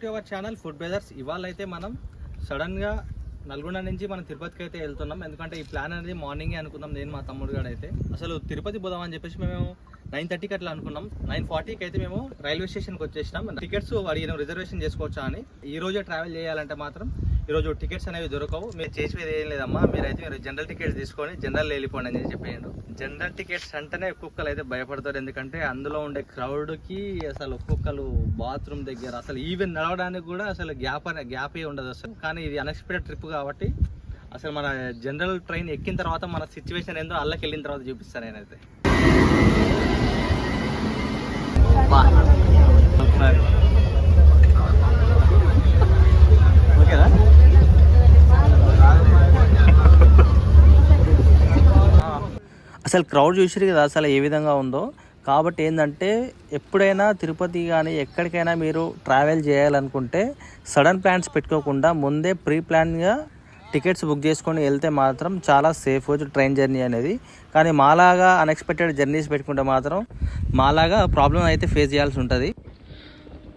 To our channel food brothers ఇవాళ అయితే మనం సడన్గా నల్గొండ నుంచి మనం తిరుపతికి అయితే వెళ్తున్నాం. ఎందుకంటే ఈ ప్లాన్ అనేది మార్నింగే అనుకున్నాం నేను మా తమ్ముడు గారు అయితే అసలు తిరుపతి పోదాం అని చెప్పేసి మేము నైన్ థర్టీకి అట్లా అనుకున్నాం. నైన్ ఫార్టీకి అయితే మేము రైల్వే స్టేషన్కి వచ్చేసినాం. టికెట్స్ అడిగినాం. రిజర్వేషన్ చేసుకోవచ్చా అని. ఈ రోజే ట్రావెల్ చేయాలంటే మాత్రం ఈరోజు టికెట్స్ అనేవి దొరకవు. మీరు చేసేది ఏం లేదమ్మా. మీరైతే మీరు జనరల్ టికెట్స్ తీసుకొని జనరల్ వెళ్ళిపోండి అని చెప్పిండు జనరల్ టికెట్స్ అంటేనే ఒక్కొక్కరు అయితే భయపడతారు. ఎందుకంటే అందులో ఉండే క్రౌడ్కి అసలు ఒక్కొక్కరు బాత్రూమ్ దగ్గర అసలు ఈవెన్ నడవడానికి కూడా అసలు గ్యాప్ అనే గ్యాపే ఉండదు అసలు. కానీ ఇది అన్ఎక్స్పెక్టెడ్ ట్రిప్ కాబట్టి అసలు మన జనరల్ ట్రైన్ ఎక్కిన తర్వాత మన సిచ్యువేషన్ ఏందో అల్లకి వెళ్ళిన తర్వాత చూపిస్తాను నేనైతే. ఓకేనా? అసలు క్రౌడ్ చూసిరు కదా అసలు ఏ విధంగా ఉందో. కాబట్టి ఏంటంటే ఎప్పుడైనా తిరుపతి కానీ ఎక్కడికైనా మీరు ట్రావెల్ చేయాలనుకుంటే సడన్ ప్లాన్స్ పెట్టుకోకుండా ముందే ప్రీ ప్లాన్గా టికెట్స్ బుక్ చేసుకొని వెళ్తే మాత్రం చాలా సేఫ్ ట్రైన్ జర్నీ అనేది. కానీ మాలాగా అన్ఎక్స్పెక్టెడ్ జర్నీస్ పెట్టుకుంటే మాత్రం మాలాగా ప్రాబ్లం అయితే ఫేస్ చేయాల్సి ఉంటుంది.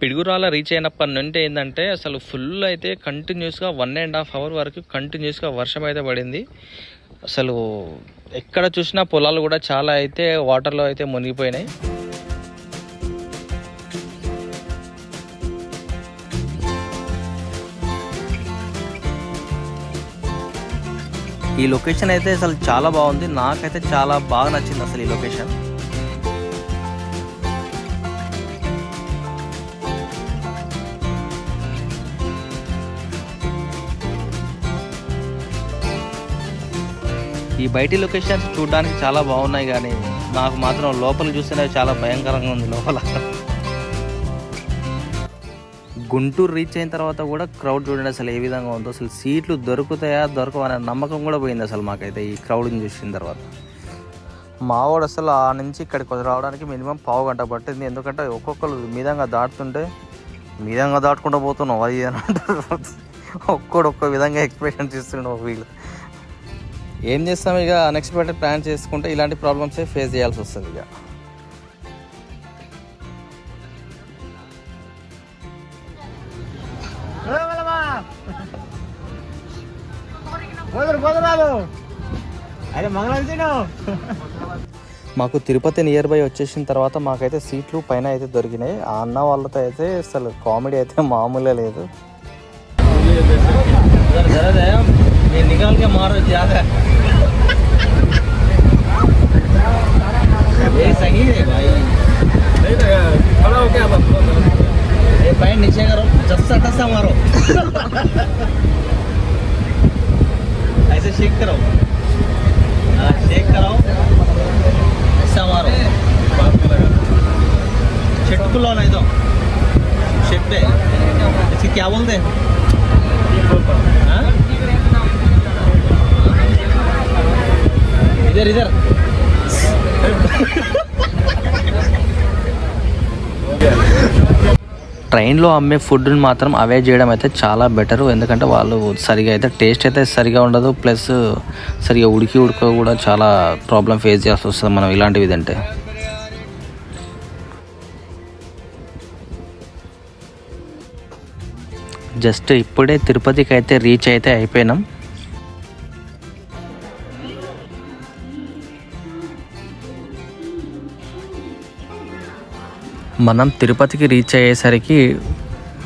పిడుగురాల రీచ్ అయినప్పటి నుండి ఏంటంటే అసలు ఫుల్ అయితే కంటిన్యూస్గా వన్ అండ్ హాఫ్ అవర్ వరకు కంటిన్యూస్గా వర్షం అయితే పడింది. అసలు ఎక్కడ చూసినా పొలాలు కూడా చాలా అయితే వాటర్లో అయితే మునిగిపోయినాయి. ఈ లొకేషన్ అయితే అసలు చాలా బాగుంది. నాకైతే చాలా బాగా నచ్చింది అసలు ఈ లొకేషన్ ఈ బయటి లొకేషన్స్ చూడడానికి చాలా బాగున్నాయి కానీ నాకు మాత్రం లోపల చూస్తేనే చాలా భయంకరంగా ఉంది లోపల. గుంటూరు రీచ్ అయిన తర్వాత కూడా క్రౌడ్ చూడండి అసలు ఏ విధంగా ఉందో. అసలు సీట్లు దొరుకుతాయా దొరకవనే నమ్మకం కూడా పోయింది అసలు మాకైతే ఈ క్రౌడ్ని చూసిన తర్వాత. మావాడు అసలు ఆ నుంచి ఇక్కడికి రావడానికి మినిమం పావు గంట పట్టింది. ఎందుకంటే ఒక్కొక్కరు మీదంగా దాటుతుంటే మీదంగా దాటుకుంటూ పోతున్నావు అది అని అంటారు. ఒక్కోడు విధంగా ఎక్స్ప్రెషన్ ఇస్తుండే వీళ్ళు. ఏం చేస్తాం ఇక? అన్ఎక్స్పెక్టెడ్ ప్లాన్ చేసుకుంటే ఇలాంటి ప్రాబ్లమ్సే ఫేస్ చేయాల్సి వస్తుంది ఇక. అరే మాకు తిరుపతి నియర్ బై వచ్చేసిన తర్వాత మాకైతే సీట్లు పైన అయితే దొరికినాయి. ఆ అన్న వాళ్ళతో అయితే అసలు కామెడీ అయితే మామూలే లేదు. निकाल के मारो ज़्यादा। ये सही है भाई। खड़ा हो क्या ये पैर नीचे करो जस्सा तस्सा मारो। ऐसे शेक करो। हाँ शेक कराओ ऐसा मारो। नहीं तो। इसकी क्या बोलते हैं। इधर इधर ట్రైన్లో అమ్మే ఫుడ్ని మాత్రం అవాయిడ్ చేయడం అయితే చాలా బెటర్ ఎందుకంటే వాళ్ళు సరిగా అయితే టేస్ట్ అయితే సరిగా ఉండదు ప్లస్ సరిగా ఉడికి ఉడక కూడా చాలా ప్రాబ్లం ఫేస్ చేయాల్సి వస్తుంది మనం ఇలాంటివి తింటే జస్ట్ ఇప్పుడే తిరుపతికి అయితే రీచ్ అయితే అయిపోయినాం మనం తిరుపతికి రీచ్ అయ్యేసరికి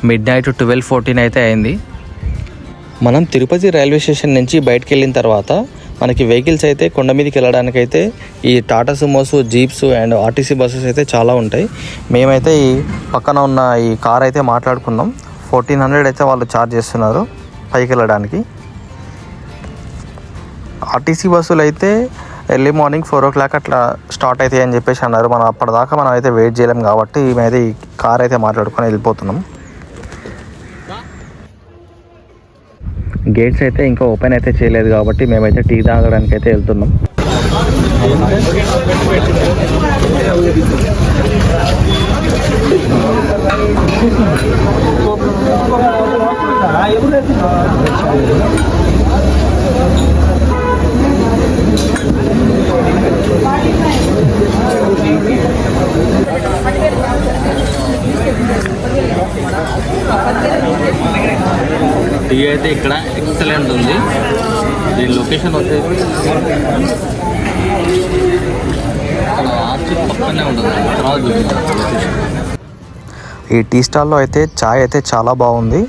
మిడ్ నైట్ ట్వెల్వ్ ఫోర్టీన్ అయితే అయింది. మనం తిరుపతి రైల్వే స్టేషన్ నుంచి బయటకు వెళ్ళిన తర్వాత మనకి వెహికల్స్ అయితే కొండ మీదకి వెళ్ళడానికి అయితే ఈ Tata Sumos jeeps and RTC buses అయితే చాలా ఉంటాయి. మేమైతే ఈ పక్కన ఉన్న ఈ కార్ అయితే మాట్లాడుకున్నాం. ఫోర్టీన్ హండ్రెడ్ అయితే వాళ్ళు ఛార్జ్ చేస్తున్నారు పైకి వెళ్ళడానికి. ఆర్టీసీ బస్సులు అయితే early morning four o'clock అట్లా స్టార్ట్ అవుతాయి అని చెప్పేసి అన్నారు. మనం అప్పటిదాకా మనం అయితే వెయిట్ చేయలేం కాబట్టి మేమైతే ఈ కార్ అయితే మాట్లాడుకొని వెళ్ళిపోతున్నాం. గేట్స్ అయితే ఇంకా ఓపెన్ అయితే చేయలేదు కాబట్టి మేమైతే టీ తాగడానికి అయితే వెళ్తున్నాం. పద్దెనిమిది టీ అయితే ఇక్కడ ఎక్సలెంట్ ఉంది. దీని లొకేషన్ వచ్చేసి ఇక్కడ ఆర్చి పక్కనే ఉంటుంది. తర్వాత చూపిస్తాను లొకేషన్ ఈ టీ స్టాల్లో అయితే చాయ్ అయితే చాలా బాగుంది.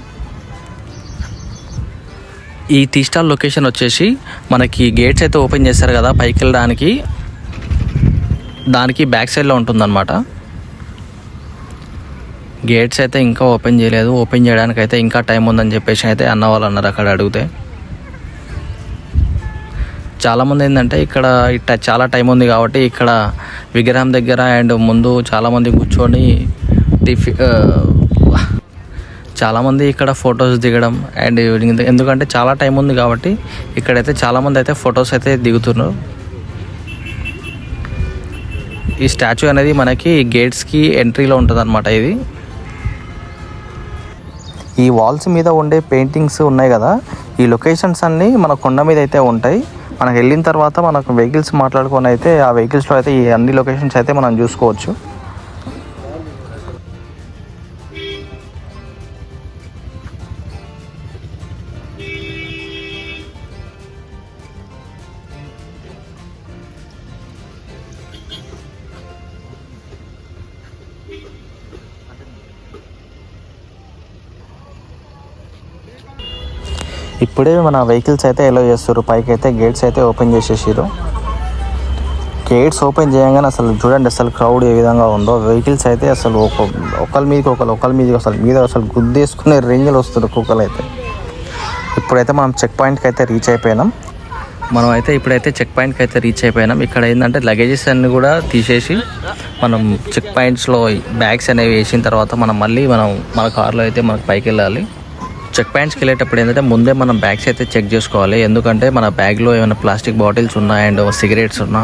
ఈ టీ స్టాల్ లొకేషన్ వచ్చేసి మనకి గేట్స్ అయితే ఓపెన్ చేస్తారు కదా పైకి వెళ్ళడానికి. దానికి బ్యాక్ సైడ్లో ఉంటుందన్నమాట. గేట్స్ అయితే ఇంకా ఓపెన్ చేయలేదు. ఓపెన్ చేయడానికి అయితే ఇంకా టైం ఉందని చెప్పేసి అయితే అన్న వాళ్ళు అన్నారు అక్కడ అడిగితే. చాలామంది ఏంటంటే ఇక్కడ ఇట్ట చాలా టైం ఉంది కాబట్టి ఇక్కడ విగ్రహం దగ్గర అండ్ ముందు చాలామంది కూర్చొని టిఫి చాలామంది ఇక్కడ ఫొటోస్ దిగడం అండ్ ఎందుకంటే చాలా టైం ఉంది కాబట్టి ఇక్కడైతే చాలామంది అయితే ఫొటోస్ అయితే దిగుతున్నారు. ఈ స్టాచ్యూ అనేది మనకి గేట్స్కి ఎంట్రీలో ఉంటుంది ఇది. ఈ వాల్స్ మీద ఉండే పెయింటింగ్స్ ఉన్నాయి కదా ఈ లొకేషన్స్ అన్నీ మన కొండ మీద అయితే ఉంటాయి. మనకు వెళ్ళిన తర్వాత మనకు వెహికల్స్ మాట్లాడుకొని అయితే ఆ వెహికల్స్లో అయితే ఈ అన్ని లొకేషన్స్ అయితే మనం చూసుకోవచ్చు. ఇప్పుడే మన వెహికల్స్ అయితే ఎలో చేస్తారు పైకి అయితే గేట్స్ అయితే ఓపెన్ చేసేసారు గేట్స్ ఓపెన్ చేయగానే అసలు చూడండి అసలు క్రౌడ్ ఏ విధంగా ఉందో. వెహికల్స్ అయితే అసలు ఒక ఒకరి మీదకి ఒకరు ఒకరి మీదకి అసలు మీద అసలు గుద్దేసుకునే రేంజ్లో వస్తుంది కుక్కలు అయితే. ఇప్పుడైతే మనం చెక్ పాయింట్కి అయితే రీచ్ అయిపోయినాం. మనం అయితే ఇప్పుడైతే చెక్ పాయింట్కి అయితే రీచ్ అయిపోయినాం. ఇక్కడ ఏంటంటే లగేజెస్ అన్ని కూడా తీసేసి మనం చెక్ పాయింట్స్లో బ్యాగ్స్ అనేవి వేసిన తర్వాత మనం మళ్ళీ మనం మన కార్లో అయితే మనకు పైకి వెళ్ళాలి. చెక్ పాయింట్స్కి వెళ్ళేటప్పుడు ఏంటంటే ముందే మనం బ్యాగ్స్ అయితే చెక్ చేసుకోవాలి. ఎందుకంటే మన బ్యాగ్లో ఏమైనా ప్లాస్టిక్ బాటిల్స్ ఉన్నా అండ్ సిగరెట్స్ ఉన్నా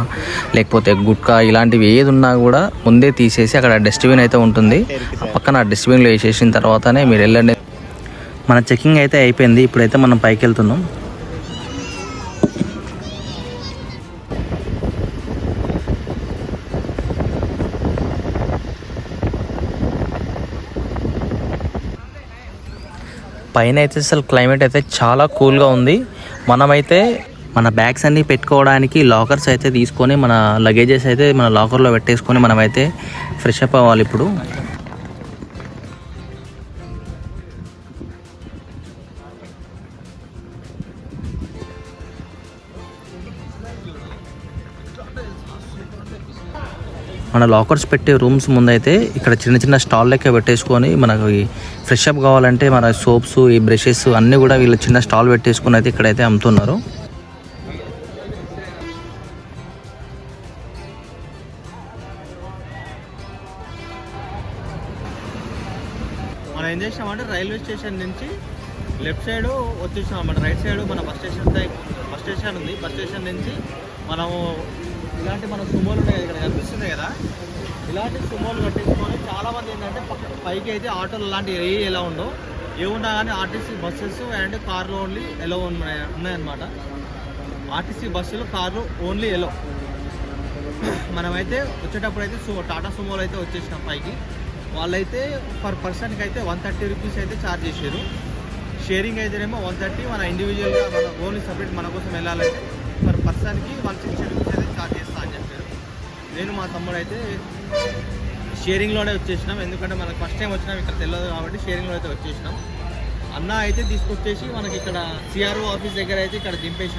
లేకపోతే గుట్కా ఇలాంటివి ఏది ఉన్నా కూడా ముందే తీసేసి అక్కడ డస్ట్బిన్ అయితే ఉంటుంది. ఆ పక్కన ఆ డస్ట్బిన్లో వేసేసిన తర్వాతనే మీరు వెళ్ళండి. మన చెకింగ్ అయితే అయిపోయింది. ఇప్పుడైతే మనం పైకి వెళ్తున్నాం. పైన అయితే అసలు క్లైమేట్ అయితే చాలా కూల్గా ఉంది. మనమైతే మన బ్యాగ్స్ అన్నీ పెట్టుకోవడానికి లాకర్స్ అయితే తీసుకొని మన లగేజెస్ అయితే మన లాకర్లో పెట్టేసుకొని మనమైతే ఫ్రెష్ అప్ అవ్వాలి ఇప్పుడు. మన లాకర్స్ పెట్టే రూమ్స్ ముందైతే ఇక్కడ చిన్న చిన్న స్టాల్ లెక్క పెట్టేసుకొని మనకి ఫ్రెష్ అప్ కావాలంటే మన సోప్స్ ఈ బ్రషెస్ అన్నీ కూడా వీళ్ళు చిన్న స్టాల్ పెట్టేసుకొని అయితే ఇక్కడైతే అమ్ముతున్నారు. మనం ఏం చేసినామంటే రైల్వే స్టేషన్ నుంచి లెఫ్ట్ సైడ్ వచ్చేసినాం అన్నమాట. రైట్ సైడ్ మన బస్ స్టేషన్ బస్ స్టేషన్ ఉంది. బస్ స్టేషన్ నుంచి మనము ఇలాంటి మన సుమోలు ఉన్నాయి ఇక్కడ కనిపిస్తున్నాయి కదా? ఇలాంటి సుమోలు కట్టించుకొని చాలా మంది ఏంటంటే పైకి అయితే ఆటోలు లాంటివి ఏ ఎలా ఉండో ఏమున్నా కానీ ఆర్టీసీ బస్సెస్ అండ్ కార్లు ఓన్లీ ఎలా ఉన్నాయి ఉన్నాయన్నమాట. ఆర్టీసీ బస్సులు కార్లు ఓన్లీ ఎలో. మనమైతే వచ్చేటప్పుడు అయితే సో టాటా సుమోలు అయితే వచ్చేసినాం పైకి. వాళ్ళైతే పర్ పర్సన్కి అయితే వన్ థర్టీ రూపీస్ అయితే ఛార్జ్ చేశారు. షేరింగ్ అయితేనేమో వన్ థర్టీ మన ఇండివిజువల్గా మన ఓన్లీ సపరేట్ మన కోసం వెళ్ళాలంటే. పర్ పర్సన్కి వన్ సిక్స్టీ రూపీస్ అయితే స్టార్ట్ చేస్తా అని చెప్పారు. నేను మా తమ్ముడు అయితే షేరింగ్లోనే వచ్చేసినాం. ఎందుకంటే మనకు ఫస్ట్ టైం వచ్చినాం ఇక్కడ తెలియదు కాబట్టి షేరింగ్లో అయితే వచ్చేసినాం. అన్న అయితే తీసుకొచ్చేసి మనకి ఇక్కడ సిఆర్ఓ ఆఫీస్ దగ్గర అయితే ఇక్కడ దింపేసి